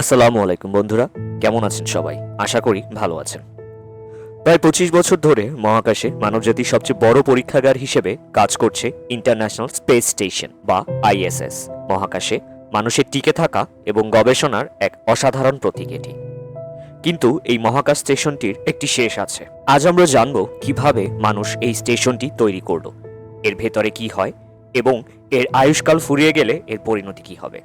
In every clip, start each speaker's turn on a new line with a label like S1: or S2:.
S1: আসসালামু আলাইকুম বন্ধুরা, কেমন আছেন সবাই? আশা করি ভালো আছেন। প্রায় পঁচিশ বছর ধরে মহাকাশে মানবজাতির সবচেয়ে বড় পরীক্ষাগার হিসেবে কাজ করছে ইন্টারন্যাশনাল স্পেস স্টেশন বা আইএসএস মহাকাশে মানুষের টিকে থাকা এবং গবেষণার এক অসাধারণ প্রতীক এটি। কিন্তু এই মহাকাশ স্টেশনটির একটি শেষ আছে। আজ আমরা জানব কীভাবে মানুষ এই স্টেশনটি তৈরি করল, এর ভেতরে কি হয় এবং এর আয়ুষ্কাল ফুরিয়ে গেলে এর পরিণতি কি হবে।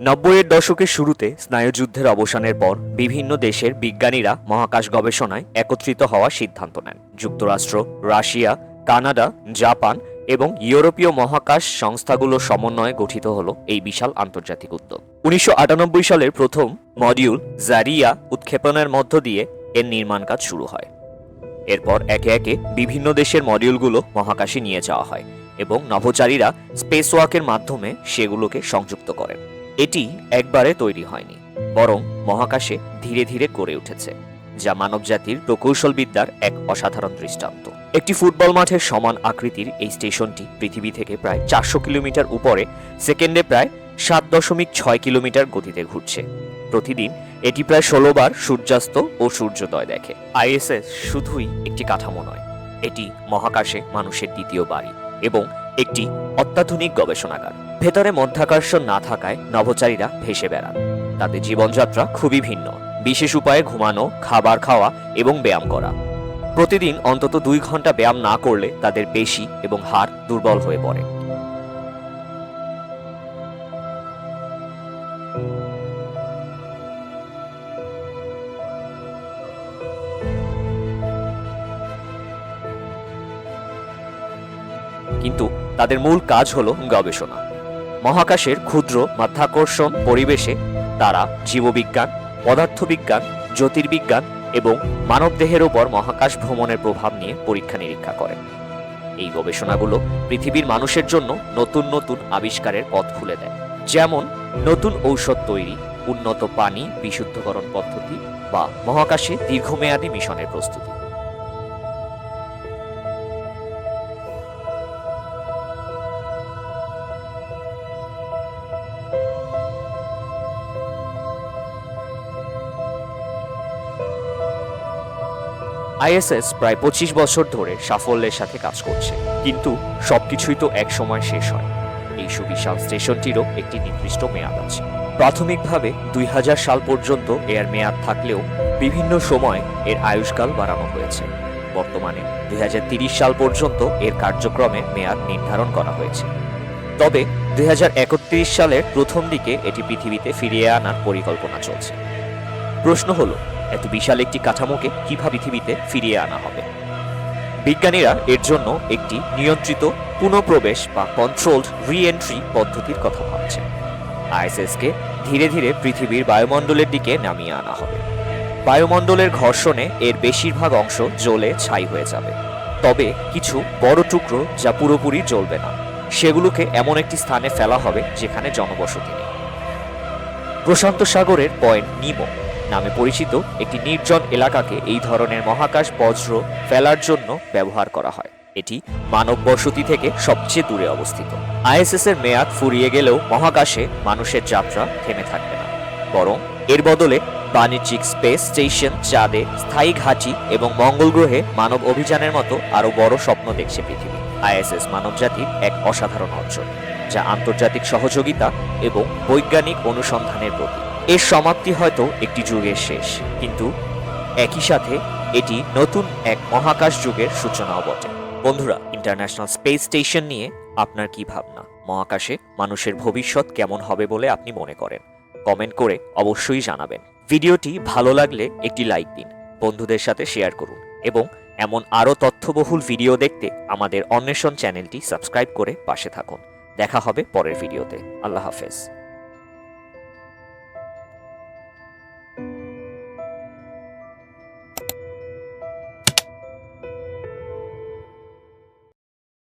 S1: নব্বইয়ের দশকের শুরুতে স্নায়ুযুদ্ধের অবসানের পর বিভিন্ন দেশের বিজ্ঞানীরা মহাকাশ গবেষণায় একত্রিত হওয়ার সিদ্ধান্ত নেন। যুক্তরাষ্ট্র, রাশিয়া, কানাডা, জাপান এবং ইউরোপীয় মহাকাশ সংস্থাগুলোর সমন্বয়ে গঠিত হল এই বিশাল আন্তর্জাতিক উদ্যোগ। উনিশশো আটানব্বই সালের প্রথম মডিউল জারিয়া উৎক্ষেপণের মধ্য দিয়ে এর নির্মাণ কাজ শুরু হয়। এরপর একে একে বিভিন্ন দেশের মডিউলগুলো মহাকাশে নিয়ে যাওয়া হয় এবং নভোচারীরা স্পেস ওয়াকের মাধ্যমে সেগুলোকে সংযুক্ত করেন। এটি একবারে তৈরি হয়নি, বরং মহাকাশে ধীরে ধীরে গড়ে উঠেছে, যা মানবজাতির প্রকৌশলবিদ্যার এক অসাধারণ দৃষ্টান্ত। একটি ফুটবল মাঠের সমান আকৃতির এই স্টেশনটি পৃথিবী থেকে প্রায় চারশো কিলোমিটার উপরে, সেকেন্ডে প্রায় সাত দশমিক ছয় কিলোমিটার গতিতে ঘুরছে। প্রতিদিন এটি প্রায় ষোলো বার সূর্যাস্ত ও সূর্যোদয় দেখে। আইএসএস শুধুই একটি কাঠামো নয়, এটি মহাকাশে মানুষের দ্বিতীয় বাড়ি এবং একটি অত্যাধুনিক গবেষণাগার। ভেতরে মধ্যাকর্ষণ না থাকায় নভোচারীরা ভেসে বেড়ান। তাদের জীবনযাত্রা খুবই ভিন্ন। বিশেষ উপায়ে ঘুমানো, খাবার খাওয়া এবং ব্যায়াম করা। প্রতিদিন অন্তত দুই ঘণ্টা ব্যায়াম না করলে তাদের পেশি এবং হাড় দুর্বল হয়ে পড়ে। কিন্তু তাদের মূল কাজ হলো গবেষণা। মহাকাশের ক্ষুদ্র মাধ্যাকর্ষণ পরিবেশে তারা জীববিজ্ঞান, পদার্থবিজ্ঞান, জ্যোতির্বিজ্ঞান এবং মানবদেহের উপর মহাকাশ ভ্রমণের প্রভাব নিয়ে পরীক্ষা নিরীক্ষা করেন এই গবেষণাগুলো পৃথিবীর মানুষের জন্য নতুন নতুন আবিষ্কারের পথ খুলে দেয়। যেমন নতুন ঔষধ তৈরি, উন্নত পানি, বিশুদ্ধকরণ পদ্ধতি বা মহাকাশে দীর্ঘমেয়াদী মিশনের প্রস্তুতি। আইএসএস প্রায় পঁচিশ বছর ধরে সাফল্যের সাথে কাজ করছে। কিন্তু সবকিছুই তো এক সময় শেষ হয়। এই সুবিশাল স্টেশনটিরও একটি নির্দিষ্ট মেয়াদ আছে। প্রাথমিকভাবে দুই হাজার সাল পর্যন্ত এর মেয়াদ থাকলেও বিভিন্ন সময় এর আয়ুষ্কাল বাড়ানো হয়েছে। বর্তমানে দুই সাল পর্যন্ত এর কার্যক্রমে মেয়াদ নির্ধারণ করা হয়েছে। তবে দুই হাজার একত্রিশ সালের প্রথম দিকে এটি পৃথিবীতে ফিরিয়ে আনার পরিকল্পনা চলছে। প্রশ্ন হলো এত বিশাল একটি কাঠামোকে কীভাবে পৃথিবীতে ফিরিয়ে আনা হবে? বিজ্ঞানীরা এর জন্য একটি নিয়ন্ত্রিত পুনঃপ্রবেশ বা কন্ট্রোলড রিএন্ট্রি পদ্ধতির কথা ভাবছেন। আইএসএসকে ধীরে ধীরে পৃথিবীর বায়ুমণ্ডলের দিকে নামিয়ে আনা হবে। বায়ুমণ্ডলের ঘর্ষণে এর বেশিরভাগ অংশ জ্বলে ছাই হয়ে যাবে। তবে কিছু বড় টুকরো যা পুরোপুরি জ্বলবে না, সেগুলোকে এমন একটি স্থানে ফেলা হবে যেখানে জনবসতি নেই। প্রশান্ত সাগরের পয়েন্ট নিমো নামে পরিচিত একটি নির্জন এলাকাকে এই ধরনের মহাকাশ বজ্র ফেলার জন্য ব্যবহার করা হয়। এটি মানব বসতি থেকে সবচেয়ে দূরে অবস্থিত। আইএসএস এর মেয়াদ ফুরিয়ে গেলেও মহাকাশে মানুষের যাত্রা থেমে থাকবে না। বরং এর বদলে বাণিজ্যিক স্পেস স্টেশন, চাঁদে স্থায়ী ঘাঁটি এবং মঙ্গল গ্রহে মানব অভিযানের মতো আরও বড় স্বপ্ন দেখছে পৃথিবী। আইএসএস মানবজাতির এক অসাধারণ অর্জন যা আন্তর্জাতিক সহযোগিতা এবং বৈজ্ঞানিক অনুসন্ধানের প্রতীক। এর সমাপ্তি হয়তো একটি যুগের শেষ, কিন্তু একই সাথে এটি নতুন এক মহাকাশ যুগের সূচনাও বটে। বন্ধুরা ইন্টারন্যাশনাল স্পেস স্টেশন নিয়ে আপনার কি ভাবনা? মহাকাশে মানুষের ভবিষ্যৎ কেমন হবে বলে আপনি মনে করেন? কমেন্ট করে অবশ্যই জানাবেন। ভিডিওটি ভালো লাগলে একটি লাইক দিন, বন্ধুদের সাথে শেয়ার করুন এবং এমন আরও তথ্যবহুল ভিডিও দেখতে আমাদের অন্বেষণ চ্যানেলটি সাবস্ক্রাইব করে পাশে থাকুন। দেখা হবে পরের ভিডিওতে। আল্লাহ হাফেজ।